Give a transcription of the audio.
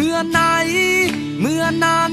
เมื่อไหน เมื่อนั้น